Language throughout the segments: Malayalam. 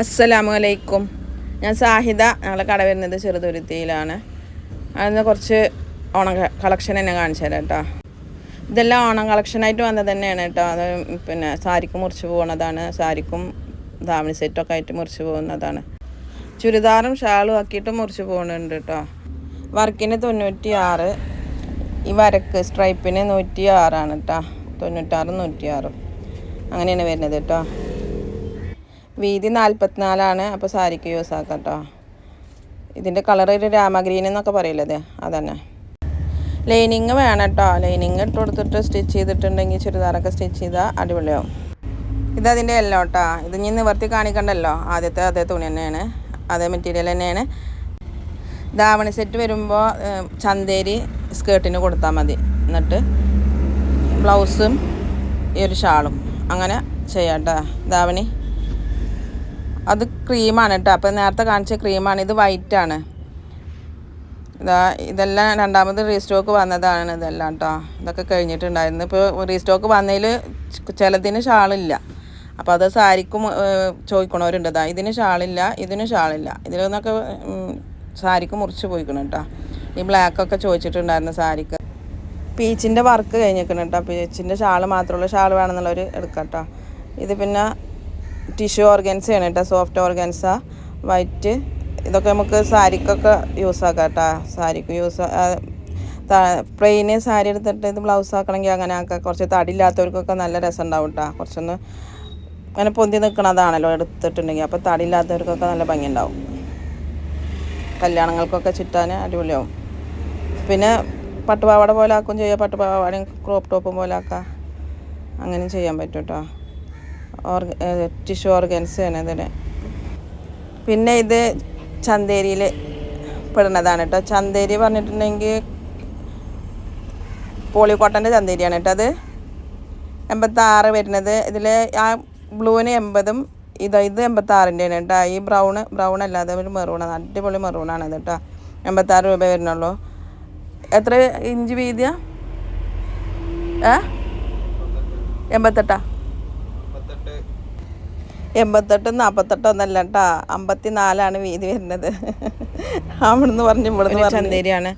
അസ്സലാമു അലൈക്കും ഞാൻ സാഹിദ ഞങ്ങളെ കട വരുന്നത് ചെറുതുരുത്തിയിലാണ്. അതിന് കുറച്ച് ഓണ കളക്ഷൻ എന്നെ കാണിച്ചു തരാം കേട്ടോ ഇതെല്ലാം ഓണം കളക്ഷനായിട്ട് വന്നത് തന്നെയാണ് കേട്ടോ അത് പിന്നെ സാരിക്ക് മുറിച്ച് പോകുന്നതാണ് സാരിക്കും ധാവണി സെറ്റൊക്കെ ആയിട്ട് മുറിച്ച് പോകുന്നതാണ്. ചുരിദാറും ഷാളും ആക്കിയിട്ട് മുറിച്ച് പോകുന്നുണ്ട് കേട്ടോ വർക്കിന് തൊണ്ണൂറ്റി ആറ് ഈ വരക്ക് സ്ട്രൈപ്പിന് നൂറ്റി ആറാണ് കേട്ടോ തൊണ്ണൂറ്റാറും നൂറ്റിയാറും. അങ്ങനെയാണ് വരുന്നത് കേട്ടോ വീതി നാൽപ്പത്തിനാലാണ് അപ്പോൾ സാരിക്ക് യൂസ് ആക്കാം കേട്ടോ ഇതിന്റെ കളർ ഒരു രാമഗ്രീൻ എന്നൊക്കെ പറയില്ലത് അതന്നെ. ലൈനിങ് വേണം കേട്ടോ ലൈനിങ് ഇട്ട് കൊടുത്തിട്ട് സ്റ്റിച്ച് ചെയ്തിട്ടുണ്ടെങ്കിൽ ചുരിദാറൊക്കെ സ്റ്റിച്ച് ചെയ്താൽ അടിപൊളിയാവും. ഇതതിന്റെ എല്ലോ കേട്ടോ ഇത് ഇനി നിവർത്തി കാണിക്കണ്ടല്ലോ. ആദ്യത്തെ അതേ തുണി തന്നെയാണ്. അതേ മെറ്റീരിയൽ തന്നെയാണ്. ധാവണി സെറ്റ് വരുമ്പോൾ ചന്തേരി സ്കേർട്ടിന് കൊടുത്താൽ മതി. എന്നിട്ട് ബ്ലൗസും ഈ ഒരു ഷാളും. അങ്ങനെ ചെയ്യാം കേട്ടോ ധാവണി അത് ക്രീമാണ് കേട്ടോ. അപ്പോൾ നേരത്തെ കാണിച്ച ക്രീമാണ്. ഇത് വൈറ്റ് ആണ് ഇതാ ഇതെല്ലാം രണ്ടാമത് റീസ്റ്റോക്ക് വന്നതാണ് ഇതെല്ലാം കേട്ടോ. ഇതൊക്കെ കഴിഞ്ഞിട്ടുണ്ടായിരുന്നു. ഇപ്പോൾ റീസ്റ്റോക്ക് വന്നതിൽ ചിലതിന് ഷാളില്ല. അപ്പോൾ അത് സാരിക്കും ചോദിക്കണവരുണ്ട്. ഇതാ ഇതിന് ഷാളില്ല ഇതിന് ഷാളില്ല. ഇതിലൊന്നൊക്കെ സാരിക്ക് മുറിച്ച് പോയിക്കണം കേട്ടോ. ഈ ബ്ലാക്കൊക്കെ ചോദിച്ചിട്ടുണ്ടായിരുന്നു സാരിക്ക്. പീച്ചിന്റെ വർക്ക് കഴിഞ്ഞിരിക്കണം കേട്ടോ. പീച്ചിന്റെ ഷാൾ മാത്രമുള്ള ഷാൾ വേണമെന്നുള്ളവർ എടുക്കാം കേട്ടോ. ഇത് പിന്നെ ടിഷ്യൂ ഓർഗൻസയാണ് കേട്ടോ സോഫ്റ്റ് ഓർഗൻസ വൈറ്റ് ഇതൊക്കെ നമുക്ക് സാരിക്കൊക്കെ യൂസ് ആക്കാം കേട്ടോ. സാരിക്ക് യൂസ് പ്ലെയിന് സാരി എടുത്തിട്ട് ഇത് ബ്ലൗസ് ആക്കണമെങ്കിൽ അങ്ങനെ ആക്കാം. കുറച്ച് തടിയില്ലാത്തവർക്കൊക്കെ നല്ല രസം ഉണ്ടാവും കേട്ടോ. കുറച്ചൊന്ന് അങ്ങനെ പൊന്തി നിൽക്കണതാണല്ലോ എടുത്തിട്ടുണ്ടെങ്കിൽ. അപ്പോൾ തടിയില്ലാത്തവർക്കൊക്കെ നല്ല ഭംഗി ഉണ്ടാവും കല്യാണങ്ങൾക്കൊക്കെ ചുറ്റാൻ അടിപൊളിയാവും. പിന്നെ പട്ടുപാവാട പോലെ ആക്കും ചെയ്യാം. പട്ടുപാവാടയും ക്രോപ്പ് ടോപ്പും പോലെ ആക്കാം. അങ്ങനെ ചെയ്യാൻ പറ്റും കേട്ടോ. ഓർഗ ടിഷ്യൂ ഓർഗൻസ് ഇതിന്. പിന്നെ ഇത് ചന്തേരിയിൽ പെടുന്നതാണ് കേട്ടോ ചന്തേരി പറഞ്ഞിട്ടുണ്ടെങ്കിൽ പോളിക്കോട്ടന്റെ ചന്തേരിയാണ് കേട്ടോ അത്. എൺപത്താറ് വരുന്നത്. ഇതിൽ ആ ബ്ലൂവിന് എൺപതും ഇത് ഇത് എൺപത്താറിന്റെയാണ് കേട്ടോ ഈ ബ്രൗൺ ബ്രൗൺ അല്ലാതെ ഒരു മെറൂണാണ് അടിപൊളി മെറൂണാണ് ഇത് കേട്ടോ എൺപത്താറ് രൂപ വരുന്നുള്ളൂ. എത്ര ഇഞ്ച് വീതിയാ? ഏ? എൺപത്തെട്ടാ? എൺപത്തെട്ടും നാൽപ്പത്തെട്ടൊന്നല്ല കേട്ടോ അമ്പത്തി നാലാണ് വീതി വരുന്നത്. അവിടുന്ന് പറഞ്ഞു ഇവിടുന്ന് ചന്തേരിയാണ്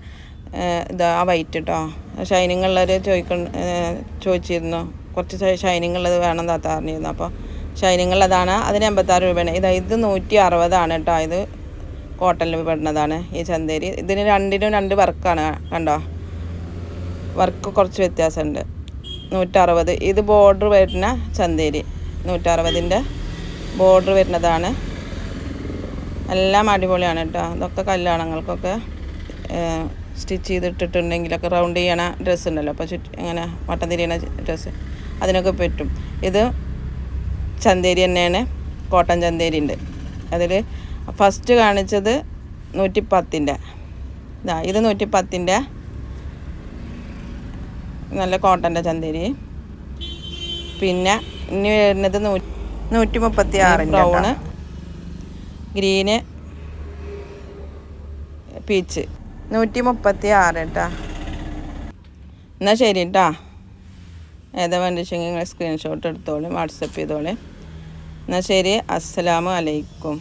ഇതാ ആ വൈറ്റ് കേട്ടോ ഷൈനിങ് ഉള്ളവർ ചോദിക്ക ചോദിച്ചിരുന്നു. കുറച്ച് ഷൈനിങ് ഉള്ളത് വേണം താത്ത പറഞ്ഞിരുന്നു. അപ്പോൾ ഷൈനിങ് ഉള്ളതാണ് അതിന് എൺപത്താറ് രൂപയാണ്. ഇതാ ഇത് നൂറ്റി അറുപതാണ് കേട്ടോ ഇത് കോട്ടണിൽ പെടുന്നതാണ് ഈ ചന്തേരി. ഇതിന് രണ്ടിനും രണ്ട് വർക്കാണ് കണ്ടോ? വർക്ക് കുറച്ച് വ്യത്യാസമുണ്ട്. നൂറ്ററുപത്. ഇത് ബോർഡർ വരുന്ന ചന്തേരി. നൂറ്ററുപതിന്റെ ബോർഡർ വരുന്നതാണ്. എല്ലാം അടിപൊളിയാണ് കേട്ടോ. ഇതൊക്കെ കല്യാണങ്ങൾക്കൊക്കെ സ്റ്റിച്ച് ചെയ്തിട്ടിട്ടുണ്ടെങ്കിലൊക്കെ റൗണ്ട് ചെയ്യണ ഡ്രസ്സ് ഉണ്ടല്ലോ. അപ്പോൾ ചുറ്റ് ഇങ്ങനെ വട്ടം തിരിയണ ഡ്രസ്സ് അതിനൊക്കെ പറ്റും. ഇത് ചന്തേരി തന്നെയാണ്. കോട്ടൺ ചന്തേരി ഉണ്ട്. അതിൽ ഫസ്റ്റ് കാണിച്ചത് നൂറ്റി പത്തിന്റെ ഇതാ ഇത് നൂറ്റി പത്തിന്റെ നല്ല കോട്ടന്റെ ചന്തേരി. പിന്നെ ഇനി വരുന്നത് നൂ നൂറ്റി മുപ്പത്തി ആറ് ബ്രൗണ് ഗ്രീന് പീച്ച് നൂറ്റി മുപ്പത്തി ആറ് കേട്ടാ. എന്നാൽ ശരി കേട്ടാ ഏതാ വേണ്ടിച്ചെങ്കിൽ നിങ്ങൾ സ്ക്രീൻഷോട്ട് എടുത്തോളൂ വാട്സപ്പ് ചെയ്തോളൂ. എന്നാൽ ശരി അസ്സലാമു അലൈക്കും.